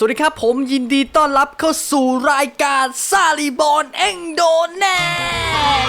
สวัสดีครับผมยินดีต้อนรับเข้าสู่รายการซาลีบอลเอ็งโดนแน่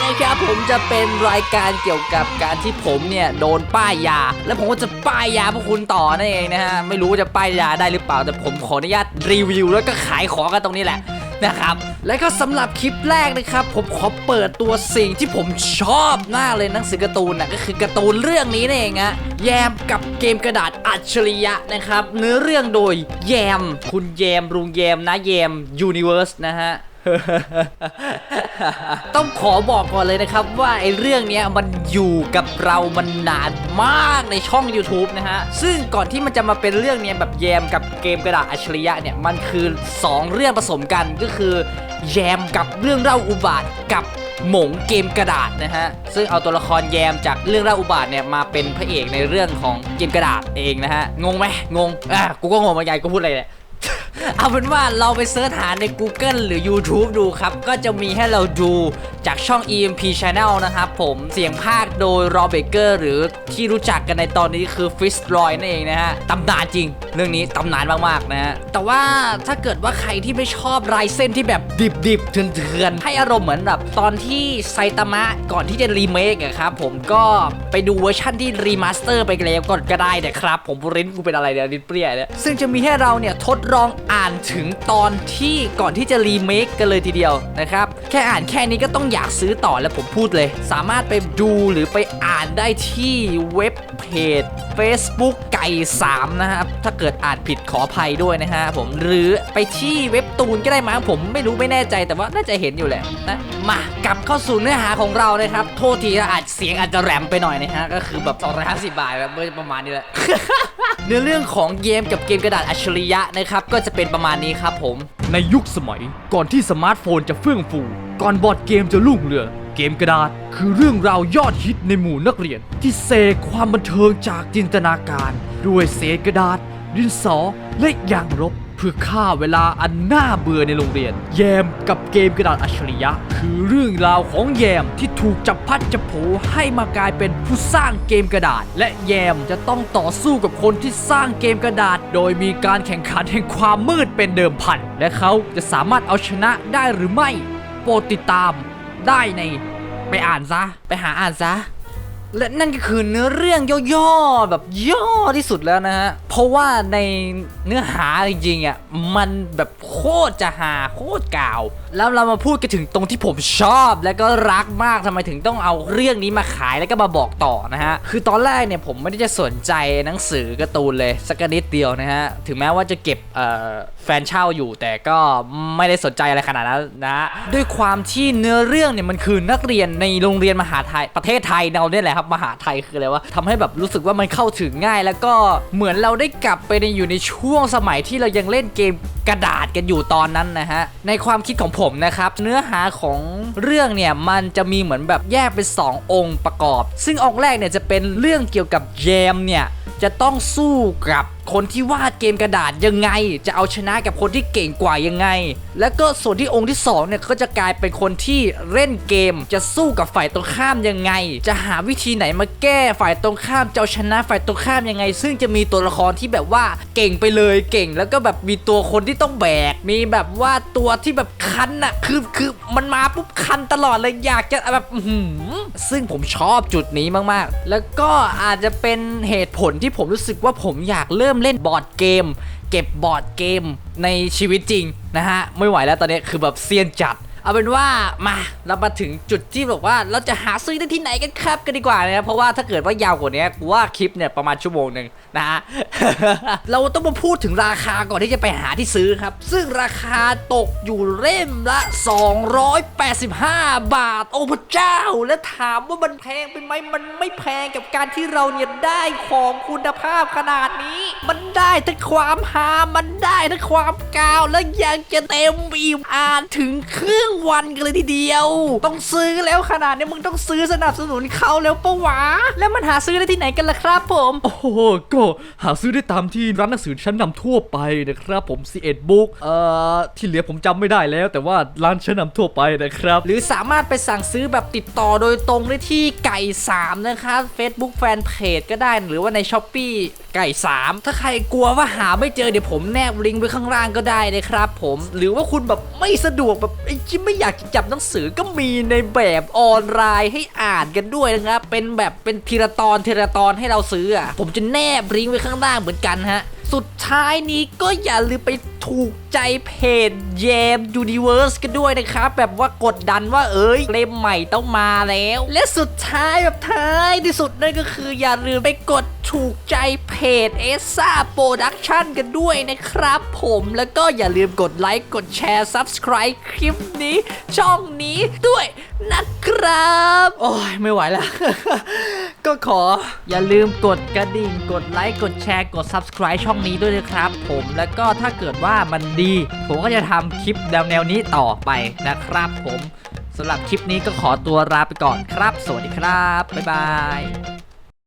นะครับผมจะเป็นรายการเกี่ยวกับการที่ผมเนี่ยโดนป้ายยา แล้วผมก็จะป้ายยาพวกคุณต่อนั่นเองนะฮะไม่รู้ว่าจะป้ายยาได้หรือเปล่า แต่ผมขออนุญาตรีวิวแล้วก็ขายของกันตรงนี้แหละ นะครับ และก็สำหรับคลิปแรกนะครับ ผมขอเปิดตัวสิ่งที่ผมชอบมากเลยหนังสือการ์ตูนนะก็คือการ์ตูนเรื่องนี้นั่นเองฮะแยมกับเกมกระดาษอัจฉริยะนะครับ เนื้อเรื่องโดยแยม คุณแยมรุงแยมนะแยมยูนิเวิร์สนะฮะ ต้องขอบอกก่อนเลยนะครับว่าไอ้เรื่องเนี้ยมันอยู่กับเรามันนานมากในช่อง YouTube นะฮะ ซึ่งก่อนที่มันจะมาเป็นเรื่องเนี้ยแบบแยมกับเกมกระดาษอัจฉริยะเนี่ย มันคือ 2 เรื่องผสมกันก็คือ แยมกับเรื่องเล่าอุบาทกับหมงเกมกระดาษนะฮะ ซึ่งเอาตัวละครแยมจากเรื่องเล่าอุบาทเนี่ยมาเป็นพระเอกในเรื่องของเกมกระดาษเองนะฮะ งงไหมงง อะ กูก็งงเหมือนกันกูพูดอะไรเนี่ย เอาเป็นว่าเราไปเสิร์ชหาใน Google หรือ YouTube ดูครับ ก็จะมีให้เราดูจากช่อง EMP Channel นะครับผมเสียงภาคโดย r o b เบเกอร์หรือที่รู้จักกันในตอนนี้คือ f i s t r o y นั่นเองนะฮะตำนานจริงเรื่องนี้ตำนานมากๆนะฮะแต่ว่าถ้าเกิดว่าใครที่ไม่ชอบลายเส้นที่แบบดิบๆเถื่อนๆให้อารมณ์เหมือนแบบตอนที่ไซตามะก่อนที่จะรีเมคอะครับผมก็ไปดูเวอร์ชั่นที่รีมาสเตอร์ไปแล้วก่อนก็ได้นะครับ ผมริ้นกูเป็นอะไรเนี่ยริ้นเปรี้ยเนี่ยซึ่งจะมีให้เราเนี่ยทดลองอ่านถึงตอนที่ก่อนที่จะรีเมคกันเลยทีเดียวนะครับแค่อ่านแค่นี้ก็ต้องอยากซื้อต่อแล้วผมพูดเลย สามารถไปดูหรือไปอ่านได้ที่เว็บเพจ Facebook ไก่3นะครับถ้าเกิดอ่านผิดขออภัยด้วยนะฮะผมหรือไปที่เว็บตูนก็ได้มั้งผมไม่รู้ไม่แน่ใจแต่ว่าน่าจะเห็นอยู่แหละนะมากลับเข้าสู่เนื้อหาของเรานะครับ โทษทีอาจเสียงอาจจะแรมไปหน่อยนะฮะก็คือแบบ250บาทแบบประมาณนี้แหละเนื้อเรื่องของเกมกับเกมกระดาษอัจฉริยะนะครับก็จะเป็นประมาณนี้ครับผมในยุคสมัยก่อนที่สมาร์ทโฟนจะเฟื่องฟู ก่อนบอร์ดเกมจะรุ่งเรืองเกมกระดาษคือเรื่องราวยอดฮิตในหมู่นักเรียน ที่เสกความบันเทิงจากจินตนาการ ด้วยเศษกระดาษ ดินสอและยางรบเพื่อฆ่าเวลาอันน่าเบื่อในโรงเรียน แยมกับเกมกระดาษอัจฉริยะ คือเรื่องราวของแยมที่ถูกจับพัดจับโผให้มากลายเป็นผู้สร้างเกมกระดาษ และแยมจะต้องต่อสู้กับคนที่สร้างเกมกระดาษ โดยมีการแข่งขันแห่งความมืดเป็นเดิมพัน และเขาจะสามารถเอาชนะได้หรือไม่ โปรดติดตามได้ใน ไปอ่านซะ ไปหาอ่านซะ และนั่นก็คือเนื้อเรื่องย่อๆแบบย่อที่สุดแล้วนะฮะ เพราะว่าในเนื้อหาจริงๆอะมันแบบโคตรจะหาโคตรกาว แล้วเรามาพูดกันถึงตรงที่ผมชอบ และก็รักมากทำไมถึงต้องเอาเรื่องนี้มาขายแล้วก็มาบอกต่อนะฮะ คือตอนแรกเนี่ยผมไม่ได้จะสนใจหนังสือการ์ตูนเลยสักนิดเดียวนะฮะ ถึงแม้ว่าจะเก็บแฟนเช่าอยู่แต่ก็ไม่ได้สนใจอะไรขนาดนั้นนะฮะด้วยความที่เนื้อเรื่องเนี่ยมันคือนักเรียนในโรงเรียนมหาไทยประเทศไทยเราเนี่ยแหละครับมหาไทยคืออะไรวะทำให้แบบรู้สึกว่ามันเข้าถึงง่าย แล้วก็เหมือนเราได้กลับไปในอยู่ในช่วงสมัยที่เรายังเล่นเกมกระดาษกันอยู่ตอนนั้นนะฮะ ในความคิดของผมนะครับ เนื้อหาของเรื่องเนี่ย มันจะมีเหมือนแบบแยกเป็น 2 องค์ประกอบ ซึ่งองค์แรกเนี่ยจะเป็นเรื่องเกี่ยวกับเยมเนี่ย จะต้องสู้กับ คนที่วาดเกมกระดาษยังไง จะเอาชนะกับคนที่เก่งกว่ายังไง แล้วก็ส่วนที่องค์ที่สองเนี่ยก็จะกลายเป็นคนที่เล่นเกม จะสู้กับฝ่ายตรงข้ามยังไง จะหาวิธีไหนมาแก้ฝ่ายตรงข้ามจะเอาชนะฝ่ายตรงข้ามยังไง ซึ่งจะมีตัวละครที่แบบว่าเก่งไปเลยเก่ง แล้วก็แบบมีตัวคนที่ต้องแบก มีแบบว่าตัวที่แบบคันอะคือคือมันมาปุ๊บคันตลอดเลยอยากจะแบบหือซึ่งผมชอบจุดนี้มากๆ แล้วก็อาจจะเป็นเหตุผลที่ผมรู้สึกว่าผมอยากเริ่มเล่นบอร์ดเกม เก็บบอร์ดเกมในชีวิตจริงนะฮะ ไม่ไหวแล้วตอนนี้คือแบบเซียนจัด เอาเป็นว่ามาเรามาถึงจุดที่แบบว่าเราจะหาซื้อได้ที่ไหนกันครับกันดีกว่านะเพราะว่าถ้าเกิดว่ายาวกว่านี้กูว่าคลิปเนี่ยประมาณชั่วโมงหนึ่งนะฮะเราต้องมาพูดถึงราคาก่อนที่จะไปหาที่ซื้อครับ ซึ่งราคาตกอยู่เล่มละ 285 บาท โอ้พระเจ้า และถามว่ามันแพงไปไหมมันไม่แพงกับการที่เราเนี่ยได้ของคุณภาพขนาดนี้ มันได้ทั้งความฮามันได้ทั้งความกาว และยังจะเต็มอิ่มอ่านถึงครึ่งวันกันเลยทีเดียว ต้องซื้อแล้วขนาดนี้มึงต้องซื้อสนับสนุนเขาแล้วปะวะ แล้วมันหาซื้อได้ที่ไหนกันล่ะครับผม โอ้โห ก็หาซื้อได้ตามที่ร้านหนังสือชั้นนำทั่วไปนะครับผม C1 Book เอ่อ ที่เหลือผมจำไม่ได้แล้ว แต่ว่าร้านชั้นนำทั่วไปนะครับ หรือสามารถไปสั่งซื้อแบบติดต่อโดยตรงได้ที่ไก่ 3 นะครับ Facebook Fanpage ก็ได้หรือว่าใน s h อ p e e ไก่ 3ถ้าใครกลัวว่าหาไม่เจอเดี๋ยวผมแนบลิงก์ไว้ข้างล่างก็ได้นะครับ ผมหรือว่าคุณแบบไม่สะดวกแบบไอ้ที่ไม่อยากจะจับหนังสือก็มีในแบบออนไลน์ให้อ่านกันด้วยนะครับเป็นแบบเป็นทีละตอนทีละตอนให้เราซื้ออะผมจะแนบลิงก์ไว้ข้างล่างเหมือนกันฮะสุดท้ายนี้ก็อย่าลืมไปถูกใจเพจเยม Universe กันด้วยนะครับ แบบว่ากดดันว่าเอ้ยเล่มใหม่ต้องมาแล้ว และสุดท้ายแบบท้ายที่สุดนั่นก็คืออย่าลืมไปกดถูกใจเพจเอซ่าโปรดักชันกันด้วยนะครับผมแล้วก็อย่าลืมกดไลค์ กดแชร์ Subscribe คลิปนี้ ช่องนี้ด้วยนะครับ โอ้ย ไม่ไหวแล้วก็ขออย่าลืมกดกระดิ่ง กดไลค์ กดแชร์ กด Subscribe ช่องนี้ด้วยนะครับผมแล้วก็ถ้าเกิดว่าามันดี ผมก็จะทำคลิปแนวแนวนี้ต่อไปนะครับผมสำหรับคลิปนี้ก็ขอตัวลาไปก่อนครับ สวัสดีครับ บ๊ายบาย